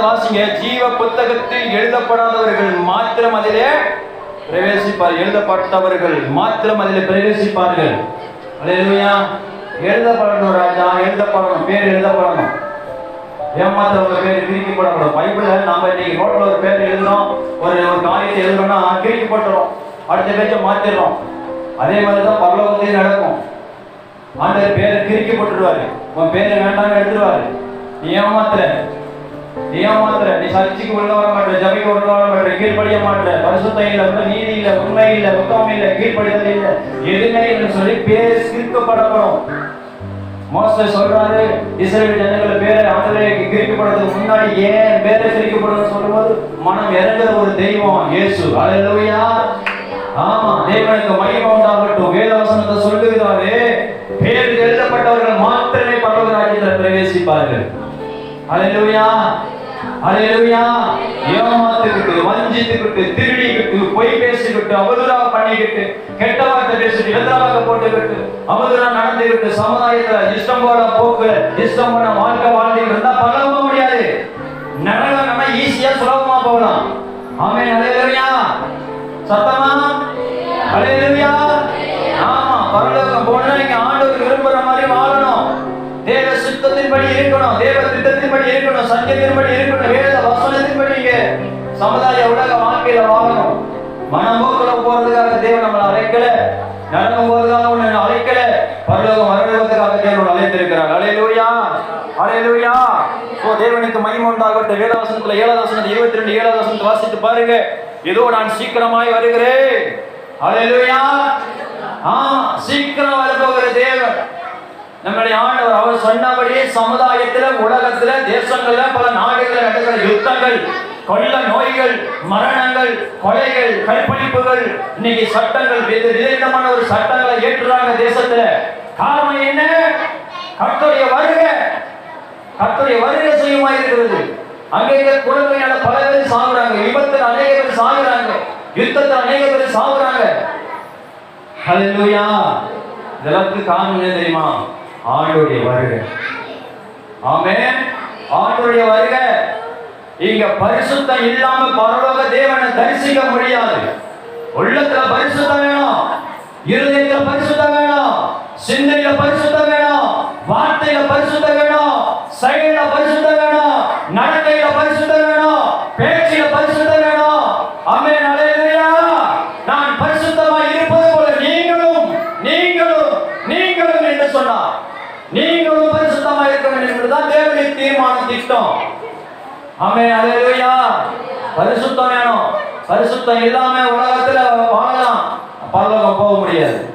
வசனத்தை வாசிங்க ஜீவ புத்தகத்தில் எழுதப்படாதவர்கள் மாத்திரம் அதிலே பிரவேசிப்பார். எழுதப்பட்டவர்கள் மாத்திரம் அதிலே பிரவேசிப்பார்கள். அல்லேலூயா எழுதப்படணும் ராஜா எழுதப்படணும் பேர் எழுதப்படணும். ஏமாத்த ஒரு பேர் கிரிக்கப்படக்கூடாது. பைபிள் நாம இன்னைக்கு நோட்ல ஒரு பேர் எழுதுறோம். ஒரு ஒரு காரியத்தை எழுதுறோம்னா கிறுக்கி அடுத்த பேச்சை மாத்திடுறோம். அதே மாதிரி தான் பரலோகத்தையும் நடக்கும். ஆண்டவர் பேரை கிறுக்கி உன் பேரை வேண்டாம்னு எடுத்துருவாரு நீ ஏமாத்துற. ஏமாத்துற நீ சர்ச்சைக்கு உள்ள வர மாட்ட ஜபைக்கு உள்ள வர மாட்ட கீழ்படிய மாட்ட பரிசுத்த இல்ல உள்ள நீதி இல்ல உண்மை இல்ல உத்தமம் இல்ல கீழ்ப்படிதல் இல்ல. எதுவுமே இல்லைன்னு சொல்லி பேர் கிறுக்கப்படப்படும் மோச சொல்றாரு இஸ்ரேல் ஜனங்கள் பேரை ஆண்டவரே கிரிக்கப்படுறதுக்கு முன்னாடி ஏன் பேரை கிரிக்கப்படுறது சொல்லும்போது மனம் இறங்குற ஒரு தெய்வம் இயேசு. அல்லேலூயா ஆமா தேவனுக்கு மகிமை உண்டாகட்டும். வேதவசனத்தை சொல்லுகிறாரே பேர் எழுதப்பட்டவர்கள் மாத்திரமே பரவ ராஜ்யத்தில் பிரவேசிப்பார்கள். அல்லேலூயா அல்லேலூயா ஏமாத்துக்கிட்டு வஞ்சித்துக்கிட்டு திருடிக்கிட்டு பொய் பேசிக்கிட்டு அவதூறா பண்ணிக்கிட்டு கெட்ட வார்த்தை பேசிட்டு எதிராக போட்டுக்கிட்டு அவதூறா நடந்துக்கிட்டு சமுதாயத்துல இஷ்டம் போல போக்கு இஷ்டம் போல வாழ்க்கை வாழ்ந்துட்டு இருந்தா பழக முடியாது. நரகம் நம்ம ஈஸியா சுலபமா போகலாம். ஆமே அல்லேலூயா சத்தமா? அல்லேலூயா ஆமா பரலோகம் போனா இருக்கணும். தேவ திட்டத்தின்படி இருக்கணும். சங்கத்தின்படி இருக்கணும். வேத வசனத்தின்படி இங்க சமுதாய உலக வாழ்க்கையில வாழணும். மனமோக்குல போறதுக்காக தேவன் நம்மளை அழைக்கல. நடக்கும் போறதுக்காக உன்னை அழைக்கல. பரலோகம் வருவதற்காக தேவன் அழைத்திருக்கிறார். அலையலூயா. அலையலூயா. ஓ தேவனுக்கு மகிமை உண்டாகட்டும். வேதவசனத்துல ஏழாவது வசனத்துல இருபத்தி ரெண்டு ஏழாவது வசனத்தை வாசித்து பாருங்க. ஏதோ நான் சீக்கிரமாய் வருகிறேன். அலையலூயா. ஆ சீக்கிரம் வரப்போகிற தேவன். நம்முடைய ஆண்டவர் அவர் சொன்னபடியே சமுதாயத்துல உலகத்துல தேசங்கள்ல பல நாடுகளில் நடக்கிற யுத்தங்கள் கொள்ள நோய்கள் மரணங்கள் கொலைகள் கற்பழிப்புகள் இன்னைக்கு சட்டங்கள் விதவிதமான ஒரு சட்டங்களை ஏற்றுறாங்க தேசத்துல. காரணம் என்ன? கத்துடைய வருக. கத்துடைய வருகை செய்யுமா இருக்கிறது. அங்கே இருக்க குழந்தையால பல பேர் சாகுறாங்க. விபத்தில் அநேக பேர் சாகுறாங்க. யுத்தத்தில் அநேக பேர் சாகுறாங்க. இதெல்லாம் காரணம் என்ன தெரியுமா? ஆண்டுடைய வருகை. ஆமே ஆண்டுடைய வருகை. இங்க பரிசுத்தம் இல்லாம பரலோக தேவனை தரிசிக்க முடியாது. உள்ளத்துல பரிசுத்தம் வேணும். இருதயத்துல பரிசுத்தம் வேணும். சிந்தையில பரிசுத்தம் வேணும். வார்த்தையில பரிசுத்தம் வேணும். செயல பரிசுத்தம் நிறைவேற்ற வேண்டும் என்பதுதான் தேவனுடைய தீர்மான திட்டம். ஆமே அலையா பரிசுத்தம் வேணும். பரிசுத்தம் இல்லாம உலகத்துல வாழலாம். பரலோகம் போக முடியாது.